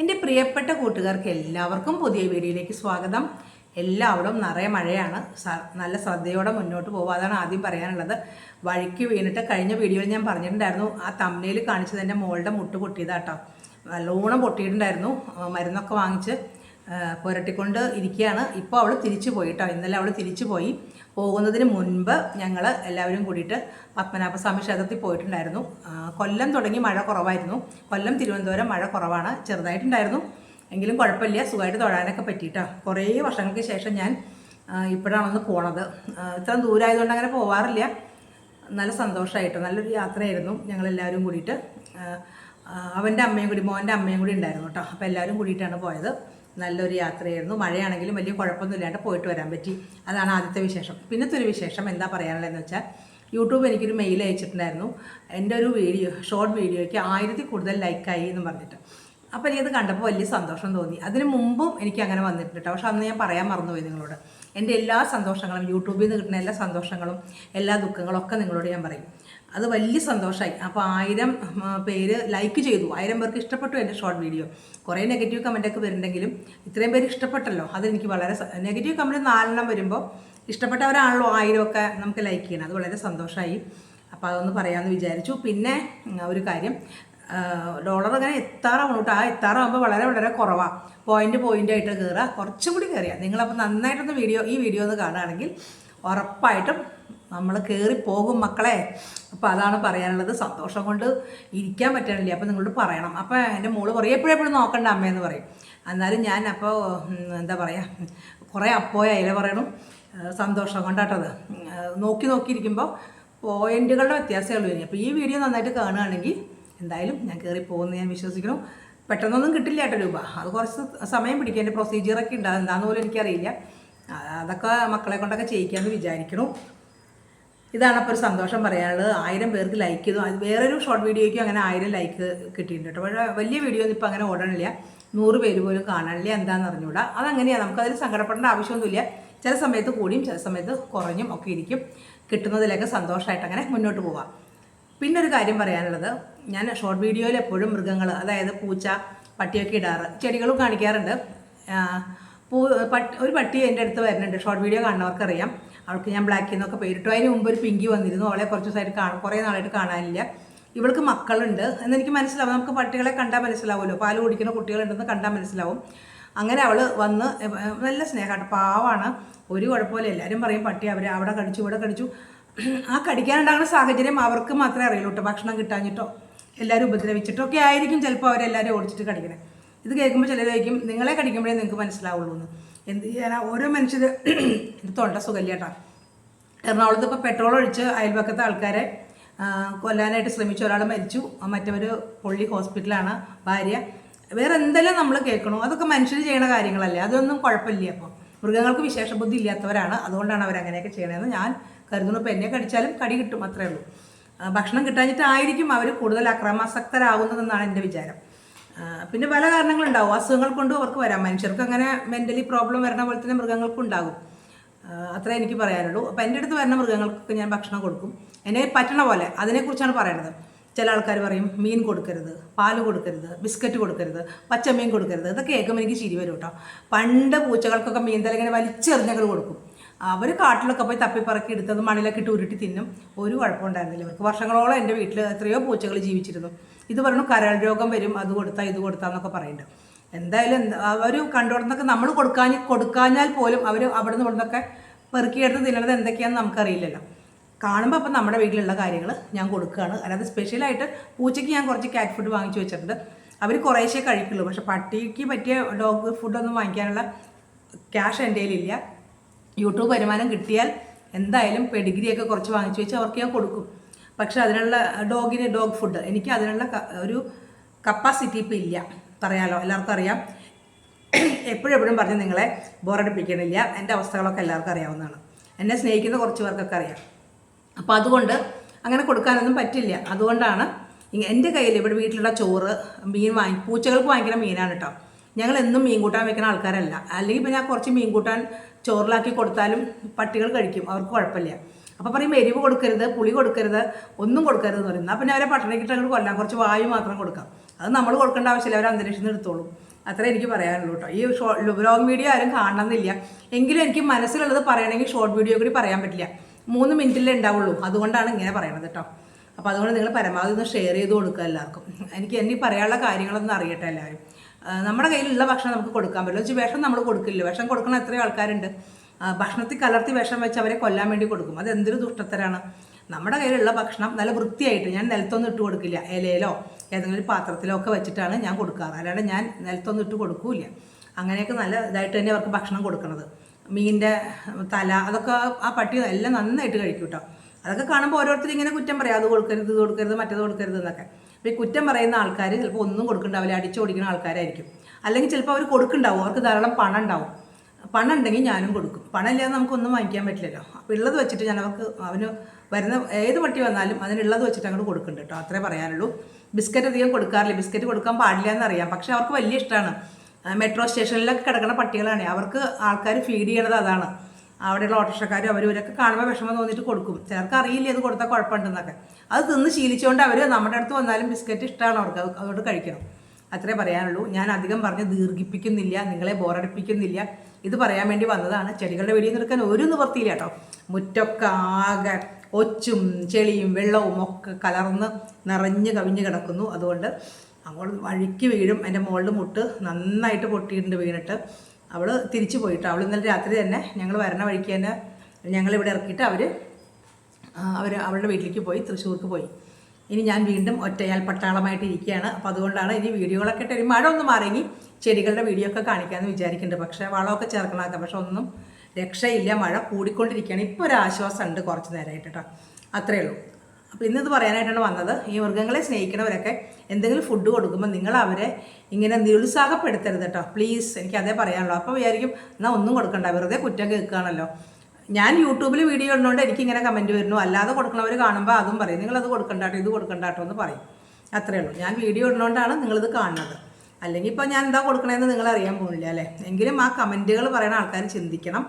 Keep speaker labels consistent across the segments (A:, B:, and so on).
A: എന്റെ പ്രിയപ്പെട്ട കൂട്ടുകാർക്ക് എല്ലാവർക്കും പുതിയ വീഡിയോയിലേക്ക് സ്വാഗതം. എല്ലാവരും നിറയെ മഴയാണ്. നല്ല ശ്രദ്ധയോടെ മുന്നോട്ട് പോകുക അതാണ് ആദ്യം പറയാനുള്ളത്. വഴിക്ക് വീണിട്ട് കഴിഞ്ഞ വീഡിയോയിൽ ഞാൻ പറഞ്ഞിട്ടുണ്ടായിരുന്നു. ആ തമ്മനയിൽ കാണിച്ചത് എന്റെ മോളുടെ മുട്ട് പൊട്ടിയതാട്ടോ. നല്ലോണം പൊട്ടിയിട്ടുണ്ടായിരുന്നു. മരുന്നൊക്കെ വാങ്ങിച്ച് പുരട്ടിക്കൊണ്ട് ഇരിക്കുകയാണ്. ഇപ്പോൾ അവൾ തിരിച്ചു പോയിട്ടോ ഇന്നലെ അവൾ തിരിച്ചു പോയി. പോകുന്നതിന് മുൻപ് ഞങ്ങൾ എല്ലാവരും കൂടിയിട്ട് പത്മനാഭസ്വാമി ക്ഷേത്രത്തിൽ പോയിട്ടുണ്ടായിരുന്നു. കൊല്ലം തുടങ്ങി മഴ കുറവായിരുന്നു. കൊല്ലം തിരുവനന്തപുരം മഴ കുറവാണ്. ചെറുതായിട്ടുണ്ടായിരുന്നു. എങ്കിലും കുഴപ്പമില്ല. സുഖമായിട്ട് തൊഴാനൊക്കെ പറ്റിയിട്ടോ. കുറേ വർഷങ്ങൾക്ക് ശേഷം ഞാൻ ഇപ്പോഴാണൊന്ന് ഇപ്പോഴാണ് പോണത്. ആ, ഇത്രയും ദൂരമായതുകൊണ്ട് അങ്ങനെ പോവാറില്ല. നല്ല സന്തോഷമായിട്ട് നല്ലൊരു യാത്രയായിരുന്നു ഞങ്ങളെല്ലാവരും കൂടിയിട്ട്. അവന്റെ അമ്മയും കൂടി മോന്റെ അമ്മയും കൂടി ഉണ്ടായിരുന്നു കേട്ടോ അപ്പോൾ എല്ലാവരും കൂടിയിട്ടാണ് പോയത്. നല്ലൊരു യാത്രയായിരുന്നു. മഴയാണെങ്കിലും വലിയ കുഴപ്പമൊന്നുമില്ലാണ്ട് പോയിട്ട് വരാൻ പറ്റി. അതാണ് ആദ്യത്തെ വിശേഷം. പിന്നത്തെ ഒരു വിശേഷം എന്താ പറയാനുള്ളതെന്ന് വെച്ചാൽ യൂട്യൂബ് എനിക്കൊരു മെയിൽ അയച്ചിട്ടുണ്ടായിരുന്നു. എന്റെ ഒരു വീഡിയോ ഷോർട്ട് വീഡിയോയ്ക്ക് ആയിരത്തി കൂടുതൽ ലൈക്കായി എന്ന് പറഞ്ഞിട്ട്. അപ്പോൾ എനിക്കത് കണ്ടപ്പോൾ വലിയ സന്തോഷം തോന്നി. അതിന് മുമ്പും എനിക്ക് അങ്ങനെ വന്നിട്ടുണ്ട് കേട്ടോ. പക്ഷെ അന്ന് ഞാൻ പറയാൻ മറന്നുപോയി നിങ്ങളോട്. എന്റെ എല്ലാ സന്തോഷങ്ങളും യൂട്യൂബിൽ നിന്ന് കിട്ടുന്ന എല്ലാ സന്തോഷങ്ങളും എല്ലാ ദുഃഖങ്ങളും ഒക്കെ നിങ്ങളോട് ഞാൻ പറയും. അത് വലിയ സന്തോഷമായി അപ്പോൾ ആയിരം പേര് ലൈക്ക് ചെയ്തു. ആയിരം പേർക്ക് ഇഷ്ടപ്പെട്ടു എന്റെ ഷോർട്ട് വീഡിയോ കുറേ നെഗറ്റീവ് കമന്റൊക്കെ വരുന്നുണ്ടെങ്കിലും ഇത്രയും പേര് ഇഷ്ടപ്പെട്ടല്ലോ. അതെനിക്ക് വളരെ നെഗറ്റീവ് കമന്റ് നാലെണ്ണം വരുമ്പോൾ ഇഷ്ടപ്പെട്ടവരാണല്ലോ ആയിരമൊക്കെ നമുക്ക് ലൈക്ക് ചെയ്യണം. അത് വളരെ സന്തോഷമായി അപ്പോൾ അതൊന്ന് പറയാമെന്ന് വിചാരിച്ചു. പിന്നെ ഒരു കാര്യം ഡോളർ അങ്ങനെ എത്താറാവണം കേട്ടോ ആ എത്താറാകുമ്പോൾ വളരെ വളരെ കുറവാണ് പോയിന്റ് പോയിന്റ് ആയിട്ട് കയറുക കുറച്ചും കൂടി കയറിയാൽ നിങ്ങളപ്പോൾ നന്നായിട്ടൊന്ന് വീഡിയോ ഈ വീഡിയോ ഒന്ന് കാണുകയാണെങ്കിൽ ഉറപ്പായിട്ടും നമ്മൾ കയറി പോകും മക്കളെ. അപ്പോൾ അതാണ് പറയാനുള്ളത്. സന്തോഷം കൊണ്ട് ഇരിക്കാൻ പറ്റണില്ല. അപ്പോൾ നിങ്ങളോട് പറയണം. അപ്പോൾ എന്റെ മോൾ പറയും എപ്പോഴെപ്പോഴും എപ്പോഴും നോക്കണ്ട അമ്മയെന്ന് പറയും. എന്നാലും ഞാൻ അപ്പോൾ എന്താ പറയുക കുറേ അപ്പോയ അതിലെ പറയണം. സന്തോഷം കൊണ്ടാട്ടത് നോക്കി നോക്കിയിരിക്കുമ്പോൾ പോയിന്റുകളുടെ വ്യത്യാസമേ ഉള്ളൂ ഇനി. അപ്പോൾ ഈ വീഡിയോ നന്നായിട്ട് കാണുകയാണെങ്കിൽ എന്തായാലും ഞാൻ കയറി പോകുമെന്ന് ഞാൻ വിശ്വസിക്കണം പെട്ടെന്നൊന്നും കിട്ടില്ല കേട്ടോ രൂപ. അത് കുറച്ച് സമയം പിടിക്കും. എന്റെ പ്രൊസീജിയറൊക്കെ ഉണ്ടാകും എന്താണെന്ന് പോലും എനിക്കറിയില്ല. അതൊക്കെ മക്കളെ കൊണ്ടൊക്കെ ചെയ്യിക്കാമെന്ന് വിചാരിക്കണം ഇതാണ് അപ്പോൾ ഒരു സന്തോഷം പറയാനുള്ളത്. ആയിരം പേർക്ക് ലൈക്ക് ചെയ്തു. അത് വേറൊരു ഷോർട്ട് വീഡിയോയ്ക്കും അങ്ങനെ ആയിരം ലൈക്ക് കിട്ടിയിട്ടുണ്ട് കേട്ടോ. പക്ഷേ വലിയ വീഡിയോ ഒന്നും ഇപ്പോൾ അങ്ങനെ ഓടണില്ല. നൂറ് പേര് പോലും കാണാനില്ല. എന്താണെന്ന് അറിഞ്ഞുകൂടാ. അതങ്ങനെയാണ് നമുക്കതിൽ സങ്കടപ്പെടേണ്ട ആവശ്യമൊന്നുമില്ല. ചില സമയത്ത് കൂടിയും ചില സമയത്ത് കുറഞ്ഞും ഒക്കെ ഇരിക്കും. കിട്ടുന്നതിലൊക്കെ സന്തോഷമായിട്ട് അങ്ങനെ മുന്നോട്ട് പോവാം. പിന്നെ ഒരു കാര്യം പറയാനുള്ളത്. ഞാൻ ഷോർട്ട് വീഡിയോയിൽ എപ്പോഴും മൃഗങ്ങൾ അതായത് പൂച്ച പട്ടിയൊക്കെ ഇടാറ്. ചെടികളും കാണിക്കാറുണ്ട്. ഒരു പട്ടി എന്റെ അടുത്ത് വരുന്നുണ്ട്. ഷോർട്ട് വീഡിയോ കാണുന്നവർക്കറിയാം. അവൾക്ക് ഞാൻ ബ്ലാക്കിൽ നിന്നൊക്കെ പേരിട്ടു അതിന് മുമ്പ് ഒരു പിങ്കി വന്നിരുന്നു. അവളെ കുറച്ച് ദിവസമായിട്ട് കാണാം കുറേ നാളായിട്ട് കാണാനില്ല. ഇവൾക്ക് മക്കളുണ്ട്. എന്നെനിക്ക് മനസ്സിലാവും. നമുക്ക് പട്ടികളെ കണ്ടാൽ മനസ്സിലാവുമല്ലോ. പാൽ കുടിക്കുന്ന കുട്ടികളുണ്ടെന്ന് കണ്ടാൽ മനസ്സിലാവും. അങ്ങനെ അവൾ വന്ന് നല്ല സ്നേഹമാണ് പാവാണ്. ഒരു കുഴപ്പമില്ല. എല്ലാവരും പറയും പട്ടി അവർ അവിടെ കടിച്ചു ഇവിടെ കടിച്ചു. ആ കടിക്കാനുണ്ടാകുന്ന സാഹചര്യം അവർക്ക് മാത്രമേ അറിയുള്ളൂ കേട്ടോ. ഭക്ഷണം കിട്ടാഞ്ഞിട്ടോ എല്ലാവരും ഉപദ്രവിച്ചിട്ടോ ഒക്കെ ആയിരിക്കും ചിലപ്പോൾ അവരെല്ലാവരും ഓടിച്ചിട്ട് കടിക്കണേ. ഇത് കേൾക്കുമ്പോൾ ചിലർ ചോദിക്കും നിങ്ങളെ കടിക്കുമ്പോഴേ നിങ്ങൾക്ക് മനസ്സിലാവുള്ളൂ എന്ന്. എന്ത് ചെയ്യാനാ? ഓരോ മനുഷ്യർ തൊണ്ട സുഖല്ല കേട്ടോ. എറണാകുളത്ത് ഇപ്പോൾ പെട്രോൾ ഒഴിച്ച് അയൽപക്കത്തെ ആൾക്കാരെ കൊല്ലാനായിട്ട് ശ്രമിച്ച ഒരാൾ മരിച്ചു. മറ്റവർ പൊള്ളി ഹോസ്പിറ്റലാണ് ഭാര്യ. വേറെ എന്തെല്ലാം നമ്മൾ കേൾക്കണോ? അതൊക്കെ മനുഷ്യർ ചെയ്യണ കാര്യങ്ങളല്ലേ. അതൊന്നും കുഴപ്പമില്ല അപ്പോൾ മൃഗങ്ങൾക്ക് വിശേഷ ബുദ്ധി ഇല്ലാത്തവരാണ്. അതുകൊണ്ടാണ് അവർ അങ്ങനെയൊക്കെ ചെയ്യണതെന്ന് ഞാൻ കരുതുന്നു. ഇപ്പോൾ എന്നെ കടിച്ചാലും കടി കിട്ടും അത്രേ ഉള്ളൂ. ഭക്ഷണം കിട്ടാഞ്ഞിട്ടായിരിക്കും അവർ കൂടുതൽ അക്രമാസക്തരാകുന്നതെന്നാണ് എന്റെ വിചാരം. പിന്നെ പല കാരണങ്ങളുണ്ടാവും. അസുഖങ്ങൾ കൊണ്ടും അവർക്ക് വരാം. മനുഷ്യർക്ക് അങ്ങനെ മെന്റലി പ്രോബ്ലം വരണ പോലെ തന്നെ മൃഗങ്ങൾക്കും ഉണ്ടാകും. അത്രേ എനിക്ക് പറയാനുള്ളൂ. അപ്പം എന്റെ അടുത്ത് വരുന്ന മൃഗങ്ങൾക്കൊക്കെ ഞാൻ ഭക്ഷണം കൊടുക്കും. എന്നെ പറ്റണ പോലെ അതിനെക്കുറിച്ചാണ് പറയണത്. ചില ആൾക്കാർ പറയും മീൻ കൊടുക്കരുത് പാൽ കൊടുക്കരുത് ബിസ്ക്കറ്റ് കൊടുക്കരുത് പച്ചമീൻ കൊടുക്കരുത്. ഇതൊക്കെ കേൾക്കുമ്പോൾ എനിക്ക് ചിരി വരും കേട്ടോ. പണ്ട് പൂച്ചകൾക്കൊക്കെ മീൻ തല ഇങ്ങനെ വലിച്ചെറിഞ്ഞങ്ങൾ കൊടുക്കും. അവർ കാട്ടിലൊക്കെ പോയി തപ്പിപ്പറക്കി എടുത്തത് മണിലൊക്കെ ഇട്ട് ഉരുട്ടി തിന്നും. ഒരു കുഴപ്പമുണ്ടായിരുന്നില്ല ഇവർക്ക് വർഷങ്ങളോളം എന്റെ വീട്ടിൽ എത്രയോ പൂച്ചകൾ ജീവിച്ചിരുന്നു. ഇത് പറഞ്ഞു കരൾ രോഗം വരും അത് കൊടുത്താൽ ഇത് കൊടുത്താന്നൊക്കെ പറയുന്നുണ്ട്. എന്തായാലും എന്താ അവർ കണ്ടുകൊടുന്നൊക്കെ നമ്മൾ കൊടുക്കാൻ കൊടുക്കാഞ്ഞാൽ പോലും അവർ അവിടെ നിന്ന് ഇവിടുന്നൊക്കെ പെറുക്കിയെടുത്ത് തിന്നണത് എന്തൊക്കെയാണെന്ന് നമുക്കറിയില്ലല്ലോ. കാണുമ്പോൾ അപ്പം നമ്മുടെ വീട്ടിലുള്ള കാര്യങ്ങൾ ഞാൻ കൊടുക്കുകയാണ്. അല്ലാതെ സ്പെഷ്യലായിട്ട് പൂച്ചയ്ക്ക് ഞാൻ കുറച്ച് കാറ്റ് ഫുഡ് വാങ്ങിച്ചു വെച്ചിട്ടുണ്ട്. അവർ കുറേശ്ശേ കഴിക്കുള്ളൂ. പക്ഷെ പട്ടിക്ക് പറ്റിയ ഡോഗ് ഫുഡൊന്നും വാങ്ങിക്കാനുള്ള ക്യാഷ് എന്റെ കയ്യിലില്ല. യൂട്യൂബ് വരുമാനം കിട്ടിയാൽ എന്തായാലും പെഡിഗ്രിയൊക്കെ കുറച്ച് വാങ്ങിച്ചു വെച്ച് അവർക്ക് ഞാൻ കൊടുക്കും. പക്ഷേ അതിനുള്ള ഡോഗിന് ഡോഗ് ഫുഡ്. എനിക്ക് അതിനുള്ള ഒരു കപ്പാസിറ്റി ഇപ്പം ഇല്ല. പറയാലോ എല്ലാവർക്കും അറിയാം. എപ്പോഴെപ്പോഴും എപ്പോഴും പറഞ്ഞ് നിങ്ങളെ ബോറടിപ്പിക്കണില്ല എന്റെ അവസ്ഥകളൊക്കെ എല്ലാവർക്കും അറിയാവുന്നതാണ്. എന്നെ സ്നേഹിക്കുന്ന കുറച്ച് പേർക്കൊക്കെ അറിയാം. അപ്പോൾ അതുകൊണ്ട് അങ്ങനെ കൊടുക്കാനൊന്നും പറ്റില്ല. അതുകൊണ്ടാണ് എന്റെ കയ്യിൽ ഇവിടെ വീട്ടിലുള്ള ചോറ് മീൻ വാങ്ങി പൂച്ചകൾക്ക് വാങ്ങിക്കുന്ന മീനാണ് കേട്ടോ. ഞങ്ങൾ എന്നും മീൻ കൂട്ടാൻ വെക്കുന്ന ആൾക്കാരല്ല. അല്ലെങ്കിൽ ഇപ്പോൾ ഞാൻ കുറച്ച് മീൻ കൂട്ടാൻ ചോറിലാക്കി കൊടുത്താലും പട്ടികൾ കഴിക്കും. അവർക്ക് കുഴപ്പമില്ല. അപ്പോൾ പറയും എരിവ് കൊടുക്കരുത് പുളി കൊടുക്കരുത് ഒന്നും കൊടുക്കരുത് എന്ന് പറയും. എന്നാൽ പിന്നെ അവരെ പട്ടണക്കിട്ട് അങ്ങോട്ട് കൊല്ലാം. കുറച്ച് വായു മാത്രം കൊടുക്കാം. അത് നമ്മൾ കൊടുക്കേണ്ട ആവശ്യമില്ല. അവർ അന്തരീക്ഷത്തിൽ നിന്ന് എടുത്തോളും. അത്ര എനിക്ക് പറയാനുള്ളൂ കേട്ടോ. ഈ ഷോർട്ട് ലോങ് വീഡിയോ ആരും കാണണമെന്നില്ല. എങ്കിലും എനിക്ക് മനസ്സിലുള്ളത് പറയണമെങ്കിൽ ഷോർട്ട് വീഡിയോ കൂടി പറയാൻ പറ്റില്ല. മൂന്ന് മിനിറ്റിലേ ഉണ്ടാവുള്ളൂ. അതുകൊണ്ടാണ് ഇങ്ങനെ പറയണത് കേട്ടോ. അപ്പോൾ അതുകൊണ്ട് നിങ്ങൾ പരമാവധി ഒന്ന് ഷെയർ ചെയ്ത് കൊടുക്കുക എല്ലാവർക്കും. എനിക്ക് എന്നീ പറയാനുള്ള കാര്യങ്ങളൊന്നും അറിയട്ടെ എല്ലാവരും. നമ്മുടെ കയ്യിലുള്ള ഭക്ഷണം നമുക്ക് കൊടുക്കാൻ പറ്റില്ല. വെച്ചാൽ വിഷം നമ്മൾ കൊടുക്കില്ല? വിഷം കൊടുക്കുന്ന എത്രയോ ആൾക്കാരുണ്ട്. ഭക്ഷണത്തിൽ കലർത്തി വിഷം വെച്ച് അവരെ കൊല്ലാൻ വേണ്ടി കൊടുക്കും. അത് എന്തൊരു ദുഷ്ടത്തരാണ്. നമ്മുടെ കയ്യിലുള്ള ഭക്ഷണം നല്ല വൃത്തിയായിട്ട് ഞാൻ നിലത്തൊന്നും ഇട്ട് കൊടുക്കില്ല. ഇലയിലോ ഏതെങ്കിലും പാത്രത്തിലോ ഒക്കെ വെച്ചിട്ടാണ് ഞാൻ കൊടുക്കാറ്. അല്ലാണ്ട് ഞാൻ നിലത്തൊന്നും ഇട്ട് കൊടുക്കൂല അങ്ങനെയൊക്കെ നല്ല ഇതായിട്ട് തന്നെ അവർക്ക് ഭക്ഷണം കൊടുക്കണത്. മീനിന്റെ തല അതൊക്കെ ആ പട്ടി എല്ലാം നന്നായിട്ട് കഴിക്കും കേട്ടോ അതൊക്കെ കാണുമ്പോൾ ഓരോരുത്തരും ഇങ്ങനെ കുറ്റം പറയാം. അത് കൊടുക്കരുത് ഇത് കൊടുക്കരുത് മറ്റേത് കൊടുക്കരുത് എന്നൊക്കെ. അപ്പോൾ ഈ കുറ്റം പറയുന്ന ആൾക്കാർ ചിലപ്പോൾ ഒന്നും കൊടുക്കണ്ടാവില്ല അടിച്ചോടിക്കുന്ന ആൾക്കാരായിരിക്കും. അല്ലെങ്കിൽ ചിലപ്പോൾ അവർ കൊടുക്കുന്നുണ്ടാവും അവർക്ക് ധാരാളം പണം ഉണ്ടാവും പണം ഉണ്ടെങ്കിൽ ഞാനും കൊടുക്കും. പണം ഇല്ലാതെ നമുക്കൊന്നും വാങ്ങിക്കാൻ പറ്റില്ലല്ലോ. അപ്പോൾ ഉള്ളത് വെച്ചിട്ട് ഞാൻ അവർക്ക് അവന് വരുന്ന ഏത് പട്ടി വന്നാലും അതിനുള്ളത് വെച്ചിട്ട് അങ്ങോട്ട് കൊടുക്കുന്നുണ്ട് കേട്ടോ അത്രേ പറയാനുള്ളൂ. ബിസ്ക്കറ്റ് അധികം കൊടുക്കാറില്ല. ബിസ്ക്കറ്റ് കൊടുക്കാൻ പാടില്ല എന്നറിയാം. പക്ഷേ അവർക്ക് വലിയ ഇഷ്ടമാണ് മെട്രോ സ്റ്റേഷനിലൊക്കെ കിടക്കുന്ന പട്ടികളാണ്. അവർക്ക് ആൾക്കാർ ഫീഡ് ചെയ്യണത് അതാണ്. അവിടെയുള്ള ഓട്ടോറിക്ഷക്കാരും അവരും ഇവരൊക്കെ കാണുമ്പോൾ വിഷമം തോന്നിയിട്ട് കൊടുക്കും. ചിലർക്ക് അറിയില്ല ഇത് കൊടുത്താൽ കുഴപ്പമുണ്ടെന്നൊക്കെ. അത് തിന്ന് ശീലിച്ചുകൊണ്ട് അവർ നമ്മുടെ അടുത്ത് വന്നാലും ബിസ്ക്കറ്റ് ഇഷ്ടമാണ് അവർക്ക്. അത് അതുകൊണ്ട് കഴിക്കണം. അത്രേ പറയാനുള്ളൂ. ഞാൻ അധികം പറഞ്ഞ് ദീർഘിപ്പിക്കുന്നില്ല നിങ്ങളെ ബോറടിപ്പിക്കുന്നില്ല. ഇത് പറയാൻ വേണ്ടി വന്നതാണ്. ചെടികളുടെ വെടിയിൽ നിൽക്കാൻ ഒരു നിവർത്തിയില്ല കേട്ടോ. മുറ്റൊക്കെ ആകെ ഒച്ചും ചെളിയും വെള്ളവും ഒക്കെ കലർന്ന് നിറഞ്ഞ് കവിഞ്ഞ് കിടക്കുന്നു. അതുകൊണ്ട് അങ്ങോട്ട് വഴിക്ക് വീഴും. എന്റെ മുകളിൽ മുട്ട് നന്നായിട്ട് പൊട്ടിയിട്ടുണ്ട് വീണിട്ട്. അവൾ തിരിച്ചു പോയിട്ടോ അവൾ ഇന്നലെ രാത്രി തന്നെ ഞങ്ങൾ വരണ വഴിക്ക് തന്നെ ഞങ്ങളിവിടെ ഇറക്കിയിട്ട് അവർ അവർ അവളുടെ വീട്ടിലേക്ക് പോയി തൃശ്ശൂർക്ക് പോയി. ഇനി ഞാൻ വീണ്ടും ഒറ്റയാൽ പട്ടാളമായിട്ട് ഇരിക്കുകയാണ്. അപ്പോൾ അതുകൊണ്ടാണ് ഇനി വീഡിയോകളൊക്കെ ഇട്ട് മഴ ഒന്ന് മാറിയെങ്കിൽ ചെടികളുടെ വീഡിയോ ഒക്കെ കാണിക്കാമെന്ന് വിചാരിക്കുന്നുണ്ട്. പക്ഷേ വളമൊക്കെ ചേർക്കണമൊക്കെ പക്ഷെ ഒന്നും രക്ഷയില്ല. മഴ കൂടിക്കൊണ്ടിരിക്കുകയാണ്. ഇപ്പോൾ ഒരു ആശ്വാസമുണ്ട് കുറച്ച് നേരമായിട്ട് കേട്ടോ. അത്രയേ ഉള്ളൂ. അപ്പോൾ ഇന്നിത് പറയാനായിട്ടാണ് വന്നത്. ഈ മൃഗങ്ങളെ സ്നേഹിക്കുന്നവരൊക്കെ എന്തെങ്കിലും ഫുഡ് കൊടുക്കുമ്പോൾ നിങ്ങൾ അവരെ ഇങ്ങനെ നിരുത്സാഹപ്പെടുത്തരുത് കേട്ടോ പ്ലീസ് എനിക്ക് അതേ പറയാനുള്ളൂ. അപ്പോൾ വിചാരിക്കും എന്നാൽ ഒന്നും കൊടുക്കണ്ട വെറുതെ കുറ്റം കേൾക്കുകയാണല്ലോ. ഞാൻ യൂട്യൂബിൽ വീഡിയോ ഇടുന്നതുകൊണ്ട് എനിക്കിങ്ങനെ കമന്റ് വരുന്നു. അല്ലാതെ കൊടുക്കണവർ കാണുമ്പോൾ അതും പറയും. നിങ്ങളത് കൊടുക്കണ്ടാട്ടോ ഇത് കൊടുക്കണ്ട കേട്ടോ എന്ന് പറയും. അത്രയേ ഉള്ളൂ. ഞാൻ വീഡിയോ ഇടുന്നതുകൊണ്ടാണ് നിങ്ങളിത് കാണുന്നത്. അല്ലെങ്കിൽ ഇപ്പോൾ ഞാൻ എന്താ കൊടുക്കണമെന്ന് നിങ്ങൾ അറിയാൻ പോകുന്നില്ല അല്ലേ? എങ്കിലും ആ കമന്റുകൾ പറയുന്ന ആൾക്കാർ ചിന്തിക്കണം.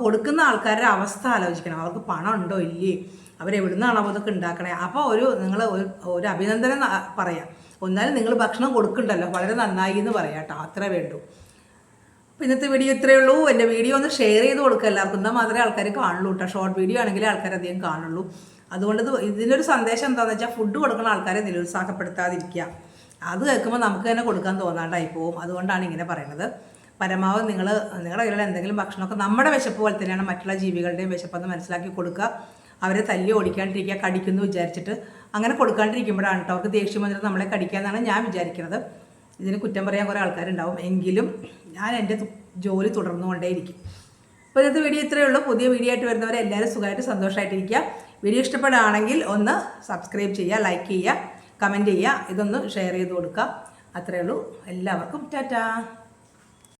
A: കൊടുക്കുന്ന ആൾക്കാരുടെ അവസ്ഥ ആലോചിക്കണം. അവർക്ക് പണം ഉണ്ടോ ഇല്ലേ? അവരെവിടുന്നാണോ ഇതൊക്കെ ഉണ്ടാക്കണേ. അപ്പോൾ ഒരു നിങ്ങൾ ഒരു ഒരു അഭിനന്ദനം പറയാം. ഒന്നാലും നിങ്ങൾ ഭക്ഷണം കൊടുക്കണ്ടല്ലോ. വളരെ നന്നായി എന്ന് പറയാം കേട്ടോ. അത്രേ വേണ്ടൂ. അപ്പോൾ ഇന്നത്തെ വീഡിയോ ഇത്രയേ ഉള്ളൂ. എന്റെ വീഡിയോ ഒന്ന് ഷെയർ ചെയ്ത് കൊടുക്കുക എല്ലാവർക്കും. എന്നാൽ മാത്രമേ ആൾക്കാർ കാണുള്ളൂ കേട്ടോ. ഷോർട്ട് വീഡിയോ ആണെങ്കിലേ ആൾക്കാർ അധികം കാണുള്ളൂ. അതുകൊണ്ട് ഇതിനൊരു സന്ദേശം എന്താണെന്ന് വെച്ചാൽ ഫുഡ് കൊടുക്കുന്ന ആൾക്കാരെ നിരുത്സാഹപ്പെടുത്താതിരിക്കുക. അത് കേൾക്കുമ്പോൾ നമുക്ക് തന്നെ കൊടുക്കാൻ തോന്നാണ്ടായി പോവും. അതുകൊണ്ടാണ് ഇങ്ങനെ പറയുന്നത് പരമാവധി നിങ്ങൾ നിങ്ങളുടെ കയ്യിലുള്ള എന്തെങ്കിലും ഭക്ഷണമൊക്കെ നമ്മുടെ വിശപ്പ് പോലെ തന്നെയാണ് മറ്റുള്ള ജീവികളുടെയും വിശപ്പെന്ന് മനസ്സിലാക്കി കൊടുക്കുക. അവരെ തല്ലി ഓടിക്കാണ്ടിരിക്കുക കടിക്കുന്നു വിചാരിച്ചിട്ട് അങ്ങനെ കൊടുക്കാണ്ടിരിക്കുമ്പോഴാണ് കേട്ടോ അവർക്ക് ദേഷ്യം വന്നിട്ട് നമ്മളെ കടിക്കാന്നാണ് ഞാൻ വിചാരിക്കുന്നത് ഇതിന് കുറ്റം പറയാൻ കുറേ ആൾക്കാരുണ്ടാവും. എങ്കിലും ഞാൻ എന്റെ ജോലി തുടർന്നുകൊണ്ടേയിരിക്കും. അപ്പോൾ ഇന്നത്തെ വീഡിയോ ഇത്രയേ ഉള്ളൂ. പുതിയ വീഡിയോ ആയിട്ട് വരുന്നവരെ എല്ലാവരും സുഖമായിട്ട് സന്തോഷമായിട്ടിരിക്കുക. വീഡിയോ ഇഷ്ടപ്പെടുകയാണെങ്കിൽ ഒന്ന് സബ്സ്ക്രൈബ് ചെയ്യുക ലൈക്ക് ചെയ്യുക കമന്റ് ചെയ്യുക ഇതൊന്ന് ഷെയർ ചെയ്ത് കൊടുക്കുക. അത്രയേ ഉള്ളൂ. എല്ലാവർക്കും ടാറ്റാ.